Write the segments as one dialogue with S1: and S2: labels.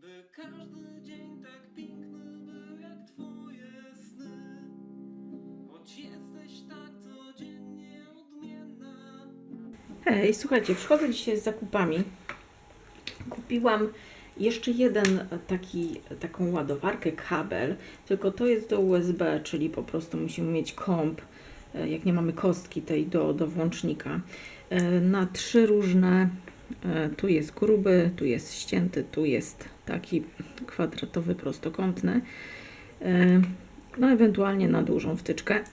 S1: By każdy dzień tak piękny był jak twoje sny. Choć jesteś tak codziennie odmienna.
S2: Hej, słuchajcie, przychodzę dzisiaj z zakupami. Kupiłam jeszcze jeden taki, taką ładowarkę, kabel, tylko to jest do USB, czyli po prostu musimy mieć komp, e, jak nie mamy kostki tej do, do włącznika, e, na trzy różne, tu jest gruby, tu jest ścięty, tu jest taki kwadratowy, prostokątny, e, no ewentualnie na dużą wtyczkę.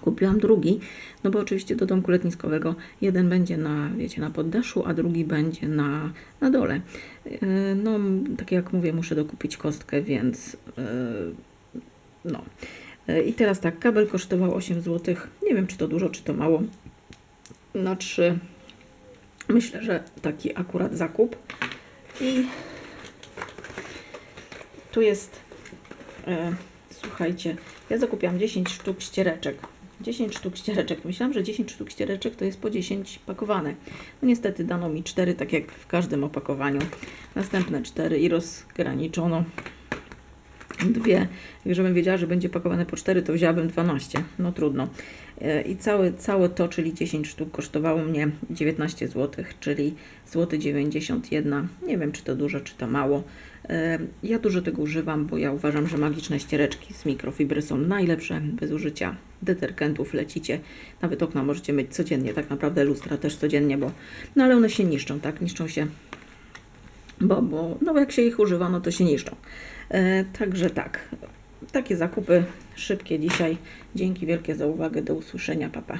S2: Kupiłam drugi, no bo oczywiście do domku letniskowego jeden będzie na, wiecie, na poddaszu, a drugi będzie na, na dole. Yy, No, tak jak mówię, muszę dokupić kostkę, więc no. I teraz tak, kabel kosztował 8 zł. Nie wiem, czy to dużo, czy to mało. Na 3. Myślę, że taki akurat zakup. I tu jest, e, słuchajcie, ja zakupiłam 10 sztuk ściereczek. 10 sztuk ściereczek. Myślałam, że 10 sztuk ściereczek to jest po 10 pakowane. No niestety dano mi 4, tak jak w każdym opakowaniu. Następne 4 i rozgraniczono dwie. Żebym wiedziała, że będzie pakowane po 4, to wzięłabym 12. No trudno. E, I całe, całe to, czyli 10 sztuk, kosztowało mnie 19 zł, czyli złoty 91. Nie wiem, czy to dużo, czy to mało. E, Ja dużo tego używam, bo ja uważam, że magiczne ściereczki z mikrofibry są najlepsze bez użycia detergentów. Lecicie, nawet okna możecie myć codziennie, tak naprawdę lustra też codziennie, bo no ale one się niszczą, tak? Niszczą się bo, bo no jak się ich używa, no to się niszczą. E, także tak, takie zakupy szybkie dzisiaj. Dzięki wielkie za uwagę, do usłyszenia, papa.